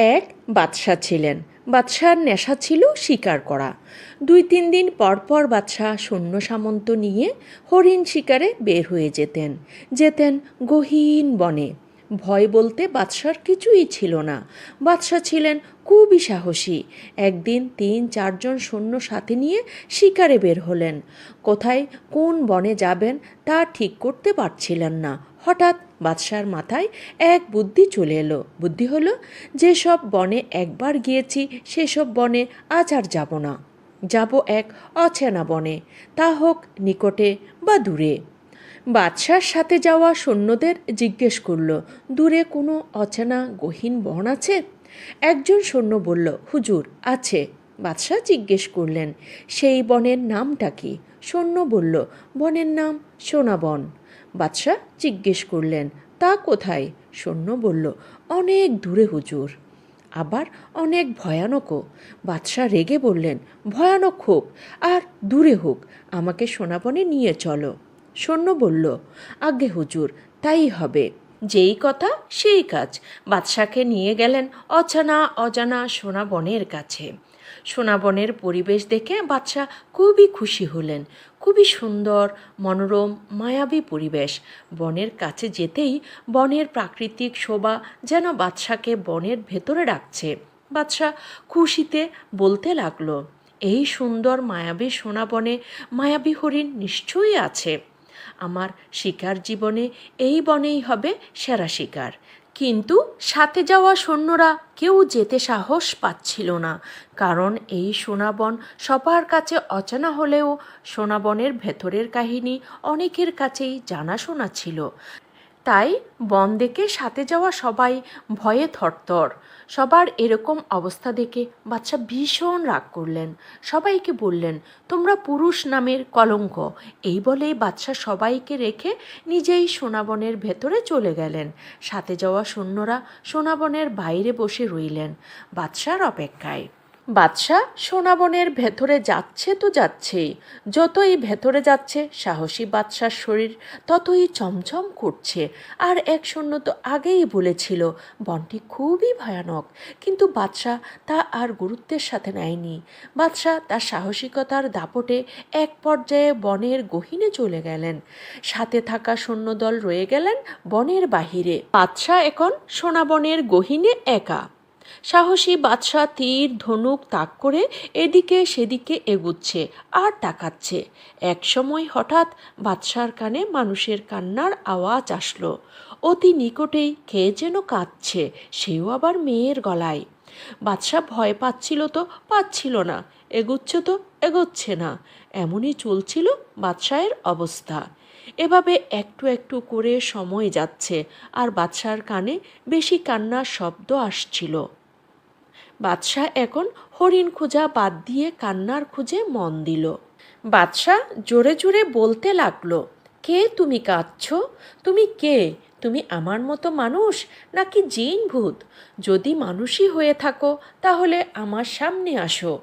এক বাদশা ছিলেন। বাদশার নেশা ছিল শিকার করা। দুই তিন দিন পর পর বাদশাহ সৈন্য সামন্ত নিয়ে হরিণ শিকারে বের হয়ে যেতেন। যেতেন গহীন বনে। ভয় বলতে বাদশার কিছুই ছিল না। বাদশাহ ছিলেন খুবই সাহসী। একদিন তিন চারজন সৈন্য সাথে নিয়ে শিকারে বের হলেন। কোথায় কোন বনে যাবেন তা ঠিক করতে পারছিলেন না। হঠাৎ বাদশার মাথায় এক বুদ্ধি চলে এলো। বুদ্ধি হলো, যেসব বনে একবার গিয়েছি, সেসব বনে আজ আর যাব না। যাব এক অচেনা বনে, তা হোক নিকটে বা দূরে। বাদশার সাথে যাওয়া সৈন্যদের জিজ্ঞেস করল, দূরে কোনো অচেনা গহীন বন আছে? একজন সৈন্য বলল, হুজুর, আছে। বাদশাহ জিজ্ঞেস করলেন, সেই বনের নামটা কি? সৈন্য বলল, বনের নাম সোনাবন। বাদশাহ জিজ্ঞেস করলেন, তা কোথায়? সৈন্য বলল, অনেক দূরে, হুজুর। আবার অনেক ভয়ানকও। বাদশাহ রেগে বললেন, ভয়ানক হোক, আর দূরে হোক, আমাকে সোনাবনে নিয়ে চলো। সৈন্য বলল, আজ্ঞে হুজুর, তাই হবে। যেই কথা, সেই কাজ। বাদশাকে নিয়ে গেলেন অজানা অজানা সোনাবনের কাছে। সোনাবনের পরিবেশ দেখে বাচ্চা খুবই খুশি হলেন। খুবই সুন্দর, মনোরম, মায়াবী পরিবেশ। বনের কাছে যেতেই বনের প্রাকৃতিক শোভা যেন বাদশাকে বনের ভেতরে রাখছে। বাদশাহ খুশিতে বলতে লাগল, এই সুন্দর, মায়াবী সোনাবনে মায়াবী হরিণ নিশ্চয়ই আছে। আমার শিকার জীবনে এই বনেই হবে সেরা শিকার। কিন্তু সাথে যাওয়া সৈন্যরা কেউ যেতে সাহস পাচ্ছিল না, কারণ এই সোনাবন সবার কাছে অচেনা হলেও সোনাবনের ভেতরের কাহিনী অনেকের কাছেই জানাশোনা ছিল। তাই বন দেখে সাথে যাওয়া সবাই ভয়ে থরথর। সবার এরকম অবস্থা দেখে বাচ্চা ভীষণ রাগ করলেন। সবাইকে বললেন, তোমরা পুরুষ নামের কলঙ্ক। এই বলেই বাচ্চা সবাইকে রেখে নিজেই সোনাবনের ভেতরে চলে গেলেন। সাথে যাওয়া সৈন্যরা সোনাবনের বাইরে বসে রইলেন। বাদশার অপেক্ষায় বাদশাহ সোনাবনের ভেতরে যাচ্ছে তো যাচ্ছেই। যতই ভেতরে যাচ্ছে, সাহসী বাদশার শরীর ততই চমচম করছে। আর এক সৈন্য তো আগেই বলেছিল, বনটি খুবই ভয়ানক। কিন্তু বাদশাহ তা আর গুরুত্বের সাথে নেয়নি। বাদশাহ তার সাহসিকতার দাপটে এক পর্যায়ে বনের গহীনে চলে গেলেন। সাথে থাকা সৈন্যদল রয়ে গেলেন বনের বাহিরে। বাদশাহ এখন সোনাবনের গহীনে একা। সাহসী বাদশাহ তীর, ধনুক তাক করে এদিকে সেদিকে এগুচ্ছে আর তাকাচ্ছে। একসময় হঠাৎ বাদশার কানে মানুষের কান্নার আওয়াজ আসলো। অতি নিকটেই কে যেন কাঁদছে, সেও আবার মেয়ের গলায়। বাদশাহ ভয় পাচ্ছিল তো, পাচ্ছিল না। এগুচ্ছে তো, এগোচ্ছে না। এমনই চলছিল বাদশাহের অবস্থা। এভাবে একটু একটু করে সময় যাচ্ছে আর বাদশার কানে বেশি কান্নার শব্দ আসছিল। বাদশাহ এখন হরিণ খোঁজা বাদ দিয়ে কান্নার খুঁজে মন দিল। বাদশাহ জোরে জোরে বলতে লাগল, কে তুমি কাঁদছ? তুমি কে? তুমি আমার মতো মানুষ নাকি জিন ভূত যদি মানুষই হয়ে থাকো, তাহলে আমার সামনে আসো।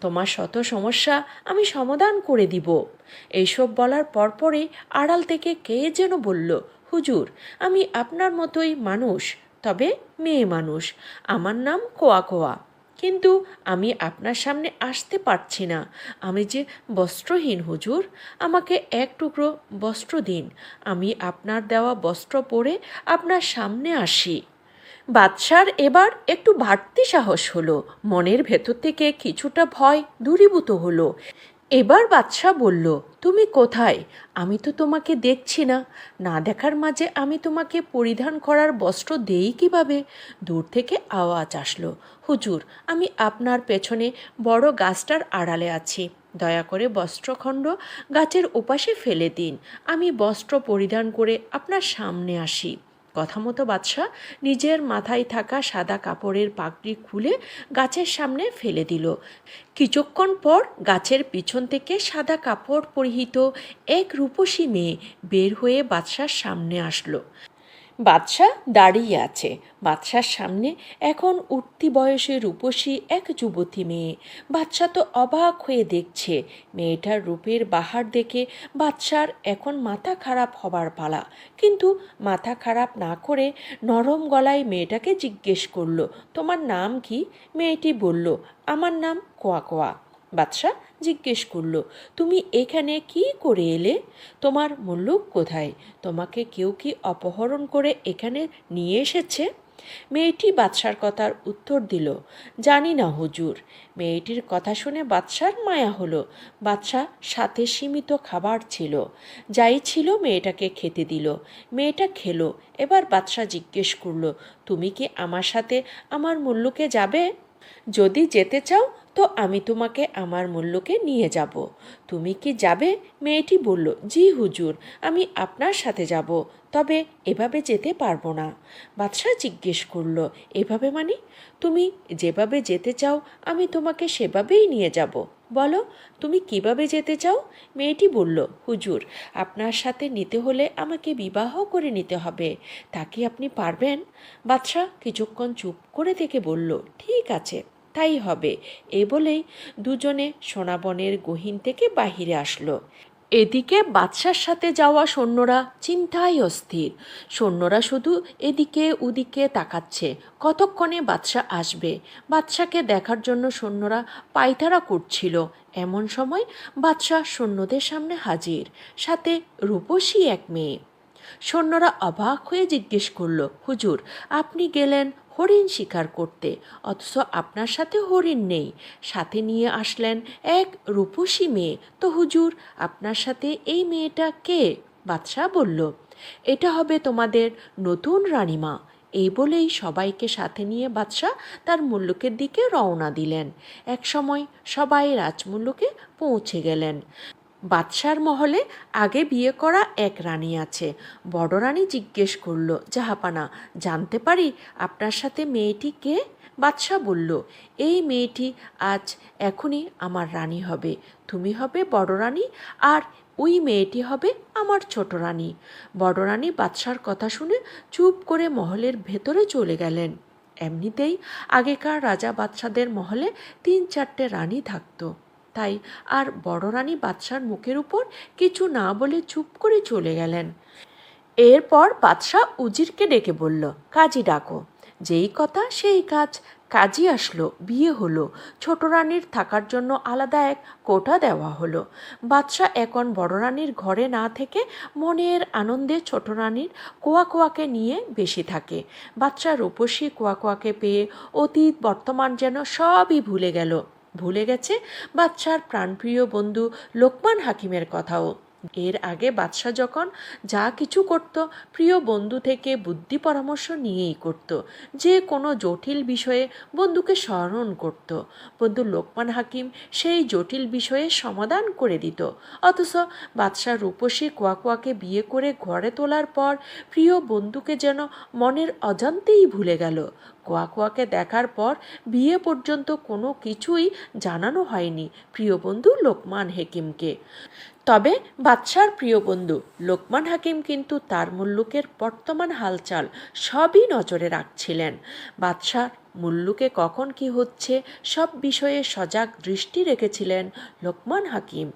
তোমার শত সমস্যা আমি সমাধান করে দিব। এইসব বলার পরপরই আড়াল থেকে কে যেন বলল, হুজুর, আমি আপনার মতোই মানুষ। তবে মেয়ে মানুষ। আমার নাম কোয়া কোয়া। কিন্তু আমি আপনার সামনে আসতে পারছি না। আমি যে বস্ত্রহীন হুজুর, আমাকে এক টুকরো বস্ত্র দিন। আমি আপনার দেওয়া বস্ত্র পরে আপনার সামনে আসি। বাদশার এবার একটু বাড়তি সাহস হলো। মনের ভেতর থেকে কিছুটা ভয় দূরীভূত হলো। এবার বাদশাহ বলল, তুমি কোথায়? আমি তো তোমাকে দেখছি না। না দেখার মাঝে আমি তোমাকে পরিধান করার বস্ত্র দেই কীভাবে? দূর থেকে আওয়াজ আসলো, হুজুর, আমি আপনার পেছনে বড় গাছটার আড়ালে আছি। দয়া করে বস্ত্রখণ্ড গাছের ওপাশে ফেলে দিন। আমি বস্ত্র পরিধান করে আপনার সামনে আসি। কথা মতো বাদশাহ নিজের মাথায় থাকা সাদা কাপড়ের পাগড়ি খুলে গাছের সামনে ফেলে দিল। কিছুক্ষণ পর গাছের পিছন থেকে সাদা কাপড় পরিহিত এক রূপসী মেয়ে বের হয়ে বাদশার সামনে আসলো। বাদশাহ দাঁড়িয়ে আছে। বাদশার সামনে এখন উঠতি বয়সে রূপসী এক যুবতী মেয়ে। বাচ্চা তো অবাক হয়ে দেখছে। মেয়েটার রূপের বাহার দেখে বাদশার এখন মাথা খারাপ হবার পালা। কিন্তু মাথা খারাপ না করে নরম গলায় মেয়েটাকে জিজ্ঞেস করল, তোমার নাম কি? মেয়েটি বলল, আমার নাম কোয়া কোয়া। বাদশাহ জিজ্ঞেস করল, তুমি এখানে কি করে এলে? তোমার মুল্লুক কোথায়? তোমাকে কেউ কি অপহরণ করে এখানে নিয়ে এসেছে? মেয়েটি বাদশার কথার উত্তর দিল, জানি না হুজুর। মেয়েটির কথা শুনে বাদশার মায়া হলো। বাদশাহ সাথে সীমিত খাবার ছিল, যাই ছিল মেয়েটাকে খেতে দিল। মেয়েটা খেলো, এবার বাদশাহ জিজ্ঞেস করল, তুমি কি আমার সাথে আমার মুল্লুকে যাবে? যদি যেতে চাও, তো আমি তোমাকে আমার মূল্যকে নিয়ে যাব। তুমি কি যাবে? মেয়েটি বলল, জি হুজুর, আমি আপনার সাথে যাব। তবে এভাবে যেতে পারব না। বাদশাহ জিজ্ঞেস করল, এভাবে মানে? তুমি যেভাবে যেতে চাও, আমি তোমাকে সেভাবেই নিয়ে যাব। বলো, তুমি কীভাবে যেতে চাও? মেয়েটি বলল, হুজুর, আপনার সাথে নিতে হলে আমাকে বিবাহ করে নিতে হবে। তা কি আপনি পারবেন? বাদশাহ কিছুক্ষণ চুপ করে থেকে বলল, ঠিক আছে, তাই হবে। এ বলেই দুজনে সোনাবনের গহীন থেকে বাহিরে আসলো। এদিকে বাদশার সাথে যাওয়া সৈন্যরা চিন্তায় অস্থির। সৈন্যরা শুধু এদিকে ওদিকে তাকাচ্ছে। কতক্ষণে বাদশাহ আসবে? বাদশাকে দেখার জন্য সৈন্যরা পায়তারা করছিল। এমন সময় বাদশাহ সৈন্যদের সামনে হাজির। সাথে রূপসী এক মেয়ে। সৈন্যরা অবাক হয়ে জিজ্ঞেস করল, হুজুর, আপনি গেলেন হরিণ শিকার করতে, অথচ আপনার সাথে হরিণ নেই। সাথে নিয়ে আসলেন এক রূপসী মেয়ে। তো হুজুর, আপনার সাথে এই মেয়েটা কে? বাদশাহ বলল, এটা হবে তোমাদের নতুন রানীমা। এই বলেই সবাইকে সাথে নিয়ে বাদশাহ তার মুল্লুকের দিকে রওনা দিলেন। একসময় সবাই রাজমুল্লুকে পৌঁছে গেলেন। বাদশার মহলে আগে বিয়ে করা এক রানী আছে। বড় রানী জিজ্ঞেস করল, জাহাপানা, জানতে পারি আপনার সাথে মেয়েটি কে? বাদশাহ বলল, এই মেয়েটি আজ এখনই আমার রানী হবে। তুমি হবে বড় রানী আর ওই মেয়েটি হবে আমার ছোট রানী। বড় রানী বাদশার কথা শুনে চুপ করে মহলের ভেতরে চলে গেলেন। এমনিতেই আগেকার রাজা বাদশাদের মহলে তিন চারটে রানী থাকতো। তাই আর বড় রানী বাদশার মুখের উপর কিছু না বলে চুপ করে চলে গেলেন। এরপর বাদশাহ উজিরকে ডেকে বলল, কাজী ডাকো। যেই কথা সেই কাজ কাজী আসলো, বিয়ে হলো। ছোট রানীর থাকার জন্য আলাদা এক কোটা দেওয়া হলো। বাদশাহ এখন বড় রানীর ঘরে না থেকে মনের আনন্দে ছোট রানীর কোয়া কোয়াকে নিয়ে বেশি থাকে। বাচ্চা রূপসী কোয়া কোয়াকে পেয়ে অতীত বর্তমান যেন সবই ভুলে গেল। ভুলে গেছে বাদশার প্রাণপ্রিয় বন্ধু লোকমান হাকিমের কথাও। এর আগে বাদশাহ যখন যা কিছু করত, প্রিয় বন্ধু থেকে বুদ্ধি পরামর্শ নিয়েই করত। যে কোনো জটিল বিষয়ে বন্ধুকে স্মরণ করত। বন্ধু লোকমান হাকিম সেই জটিল বিষয়ে সমাধান করে দিত। অথচ বাদশাহ রূপসী কোয়াকোয়াকে বিয়ে করে ঘরে তোলার পর প্রিয় বন্ধুকে যেন মনের অজান্তেই ভুলে গেল। কোয়াকোয়াকে দেখার পর বিয়ে পর্যন্ত কোনো কিছুই জানানো হয়নি প্রিয় বন্ধু লোকমান হেকিমকে। তবে বাদশার প্রিয় বন্ধু লোকমান হাকিম কিন্তু তার মুল্লুকের বর্তমান হালচাল সবই নজরে রাখছিলেন। বাদশার মুল্লুকে কখন কি হচ্ছে সব বিষয়ে সজাগ দৃষ্টি রেখেছিলেন লোকমান হাকিম।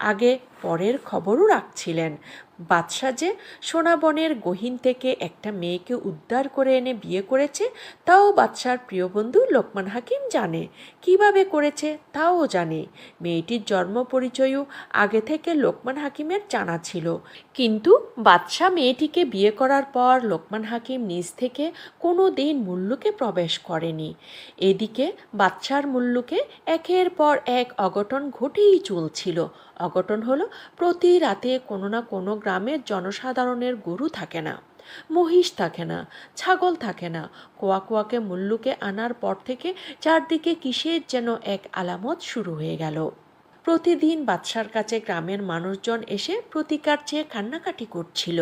আগে পরের খবরও রাখছিলেন। বাদশাহ যে সোনাবনের গহীন থেকে একটা মেয়েকে উদ্ধার করে এনে বিয়ে করেছে, তাও বাদশার প্রিয় বন্ধু লোকমান হাকিম জানে। কীভাবে করেছে তাও জানে। মেয়েটির জন্ম পরিচয়ও আগে থেকে লোকমান হাকিমের জানা ছিল। কিন্তু বাদশাহ মেয়েটিকে বিয়ে করার পর লোকমান হাকিম নিজ থেকে কোনো দিন মুল্লুকে প্রবেশ করেনি। এদিকে বাদশার মুল্লুকে একের পর এক অঘটন ঘটেই চলছিল। অঘটন হলো, প্রতি রাতে কোনো না কোনো গ্রামের জনসাধারণের গরু থাকে না, মহিষ থাকে না, ছাগল থাকে না, কোয়া কোয়াকে মুল্লুকে আনার পর থেকে চারদিকে কিসের যেন এক আলামত শুরু হয়ে গেল। প্রতিদিন বাদশার কাছে গ্রামের মানুষজন এসে প্রতিকার চেয়ে কান্নাকাটি করছিল।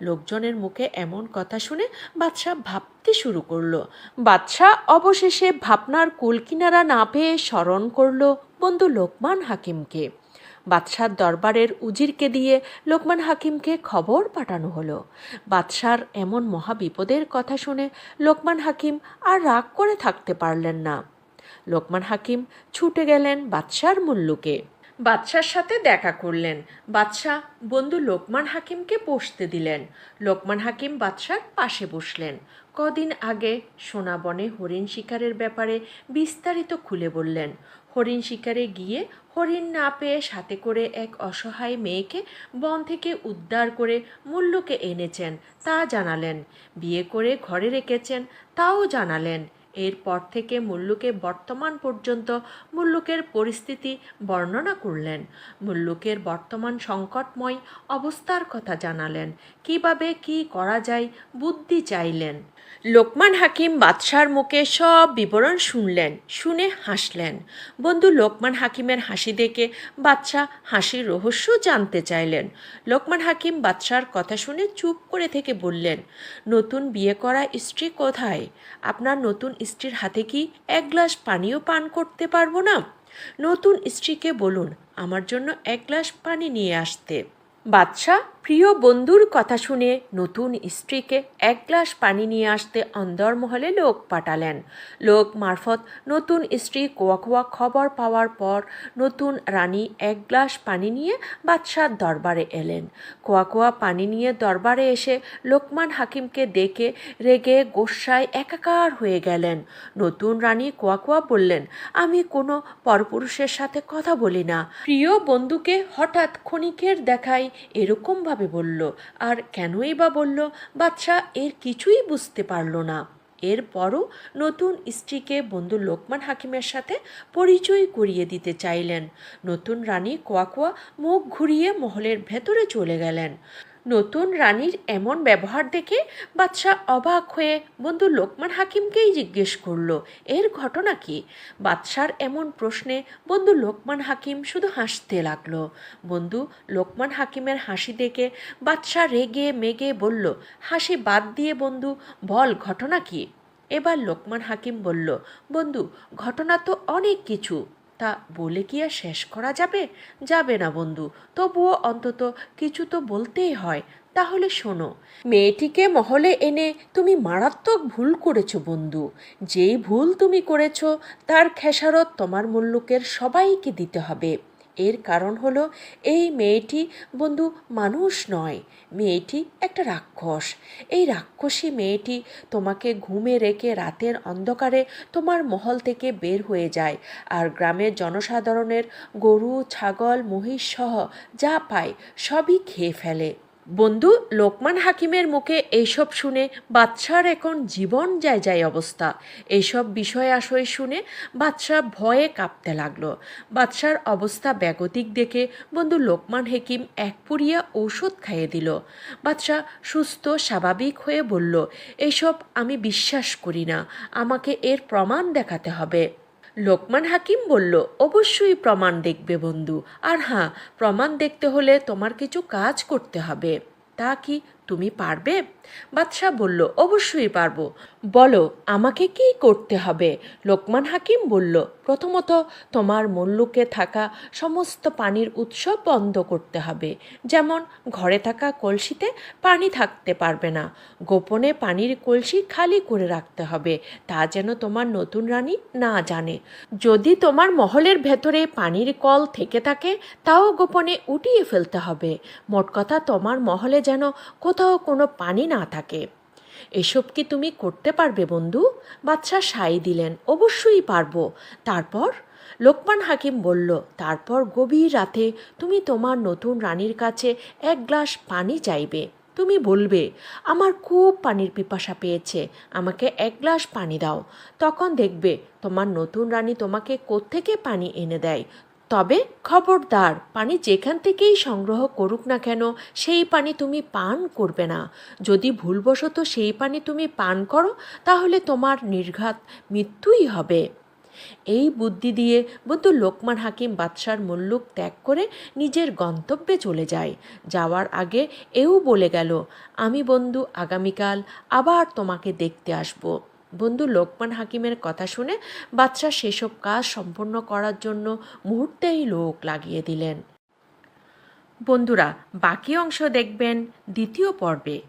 লোকজনের মুখে এমন কথা শুনে বাদশাহ ভাবতে শুরু করল। বাদশাহ অবশেষে ভাবনার কুলকিনারা না পেয়ে স্মরণ করল বন্ধু লোকমান হাকিমকে। বাদশার দরবারের উজিরকে দিয়ে লোকমান হাকিমকে খবর পাঠানো হলো। বাদশার এমন মহাবিপদের কথা শুনে লোকমান হাকিম আর রাগ করে থাকতে পারলেন না। লোকমান হাকিম ছুটে গেলেন বাদশার মুল্লুকে। বাদশার সাথে দেখা করলেন। বাদশাহ বন্ধু লোকমান হাকিমকে বসতে দিলেন। লোকমান হাকিম বাদশার পাশে বসলেন। কদিন আগে সোনাবনে হরিণ শিকারের ব্যাপারে বিস্তারিত খুলে বললেন। হরিণ শিকারে গিয়ে হরিণ না পেয়ে সাথে করে এক অসহায় মেয়েকে বন থেকে উদ্ধার করে মুল্লুকে এনেছেন, তা জানালেন। বিয়ে করে ঘরে রেখেছেন, তাও জানালেন। এরপর থেকে মুল্লুকে বর্তমান পর্যন্ত মুল্লুকের পরিস্থিতি বর্ণনা করলেন। মুল্লুকের বর্তমান সংকটময় অবস্থার কথা জানালেন। কীভাবে কি করা যায়, বুদ্ধি চাইলেন। লোকমান হাকিম বাদশার মুখে সব বিবরণ শুনলেন, শুনে হাসলেন। বন্ধু, লোকমান হাকিমের হাসি দেখে বাদশাহ হাসির রহস্য জানতে চাইলেন। লোকমান হাকিম বাদশার কথা শুনে চুপ করে থেকে বললেন, নতুন বিয়ে করা স্ত্রী কোথায়? আপনার নতুন স্ত্রীর হাতে কি এক গ্লাস পানিও পান করতে পারব না? নতুন স্ত্রীকে বলুন, আমার জন্য এক গ্লাস পানি নিয়ে আসতে। বাদশাহ প্রিয় বন্ধুর কথা শুনে নতুন স্ত্রীকে এক গ্লাস পানি নিয়ে আসতে অন্দরমহলে লোক পাঠালেন। লোক মারফত নতুন স্ত্রী কোয়া কোয়া খবর পাওয়ার পর নতুন রানী এক গ্লাস পানি নিয়ে বাদশার দরবারে এলেন। কোয়া কোয়া পানি নিয়ে দরবারে এসে লোকমান হাকিমকে দেখে রেগে গোসায় একাকার হয়ে গেলেন। নতুন রানী কোয়া কোয়া বললেন, আমি কোনো পরপুরুষের সাথে কথা বলি না। প্রিয় বন্ধুকে হঠাৎ ক্ষণিকের দেখায় এরকমভাবে বলল? আর কেনই বা বলল? বাচ্চা এর কিছুই বুঝতে পারল না। এরপরও নতুন স্ত্রীকে বন্ধু লোকমান হাকিমের সাথে পরিচয় করিয়ে দিতে চাইলেন। নতুন রানী কোয়াকুয়া কোয়া মুখ ঘুরিয়ে মহলের ভেতরে চলে গেলেন। নতুন রানীর এমন ব্যবহার দেখে বাদশাহ অবাক হয়ে বন্ধু লোকমান হাকিমকেই জিজ্ঞেস করল, এর ঘটনা কি? বাদশার এমন প্রশ্নে বন্ধু লোকমান হাকিম শুধু হাসতে লাগল। বন্ধু লোকমান হাকিমের হাসি দেখে বাদশাহ রেগে মেগে বলল, হাসি বাদ দিয়ে বন্ধু, বল ঘটনা কি? এবার লোকমান হাকিম বলল, বন্ধু, ঘটনা তো অনেক কিছু। তা বলে কি আর শেষ করা যাবে? যাবে না বন্ধু। তবুও অন্তত কিছু তো বলতেই হয়। তাহলে শোনো, মেয়েটিকে মহলে এনে তুমি মারাত্মক ভুল করেছ বন্ধু। যেই ভুল তুমি করেছ, তার খেসারত তোমার মুল্লুকের সবাইকে দিতে হবে। এর কারণ হলো, এই মেয়েটি বন্ধু মানুষ নয়, মেয়েটি একটা রাক্ষস। এই রাক্ষসী মেয়েটি তোমাকে ঘুমে রেখে রাতের অন্ধকারে তোমার মহল থেকে বের হয়ে যায় আর গ্রামের জনসাধারণের গরু, ছাগল, মহিষ সহ যা পায় সবই খেয়ে ফেলে। বন্ধু, লোকমান হাকিমের মুখে এইসব শুনে বাদশার এখন জীবন যায় যায় অবস্থা। এইসব বিষয় আশয় শুনে বাদশাহ ভয়ে কাঁপতে লাগল। বাদশার অবস্থা ব্যাগতিক দেখে বন্ধু লোকমান হাকিম এক পুরিয়া ঔষধ খাইয়ে দিল। বাদশাহ সুস্থ, স্বাভাবিক হয়ে বলল, এইসব আমি বিশ্বাস করি না। আমাকে এর প্রমাণ দেখাতে হবে। লোকমান হাকিম বলল, অবশ্যই প্রমাণ দেখবে বন্ধু। আর হ্যাঁ প্রমাণ দেখতে হলে তোমার কিছু কাজ করতে হবে। তা কি তুমি পারবে? বাদশাহ বলল, অবশ্যই পারব। বলো, আমাকে কি করতে হবে? লোকমান হাকিম বলল, প্রথমত তোমার মল্লুকে থাকা সমস্ত পানির উৎস বন্ধ করতে হবে। যেমন, ঘরে থাকা কলসিতে পানি থাকতে পারবে না। গোপনে পানির কলসি খালি করে রাখতে হবে, তা যেন তোমার নতুন রানী না জানে। যদি তোমার মহলের ভেতরে পানির কল থেকে থাকে, তাও গোপনে উঠিয়ে ফেলতে হবে। মোট কথা, তোমার মহলে যেন কোথাও কোনো পানি না থাকে। এসব কি তুমি করতে পারবে বন্ধু? বাচ্চা সাই দিলেন, অবশ্যই পারব। তারপর লোকমান হাকিম বলল, তারপর গভীর রাতে তুমি তোমার নতুন রানীর কাছে এক গ্লাস পানি চাইবে। তুমি বলবে, আমার খুব পানির পিপাসা পেয়েছে, আমাকে এক গ্লাস পানি দাও তখন দেখবে, তোমার নতুন রানী তোমাকে কোত্থেকে পানি এনে দেয়? তবে খবরদার, পানি যেখান থেকেই সংগ্রহ করুক না কেন, সেই পানি তুমি পান করবে না। যদি ভুলবশত সেই পানি তুমি পান করো, তাহলে তোমার নির্ঘাত মৃত্যুই হবে। এই বুদ্ধি দিয়ে বন্ধু লোকমান হাকিম বাদশার মুল্লুক ত্যাগ করে নিজের গন্তব্যে চলে যায়। যাওয়ার আগে এও বলে গেল, আমি বন্ধু, আগামীকাল আবার তোমাকে দেখতে আসব। বন্ধু লোকমান হাকিমের কথা শুনে বাদশাহ সেসব কাজ সম্পন্ন করার জন্য মুহূর্তেই লোক লাগিয়ে দিলেন। বন্ধুরা, বাকি অংশ দেখবেন দ্বিতীয় পর্বে।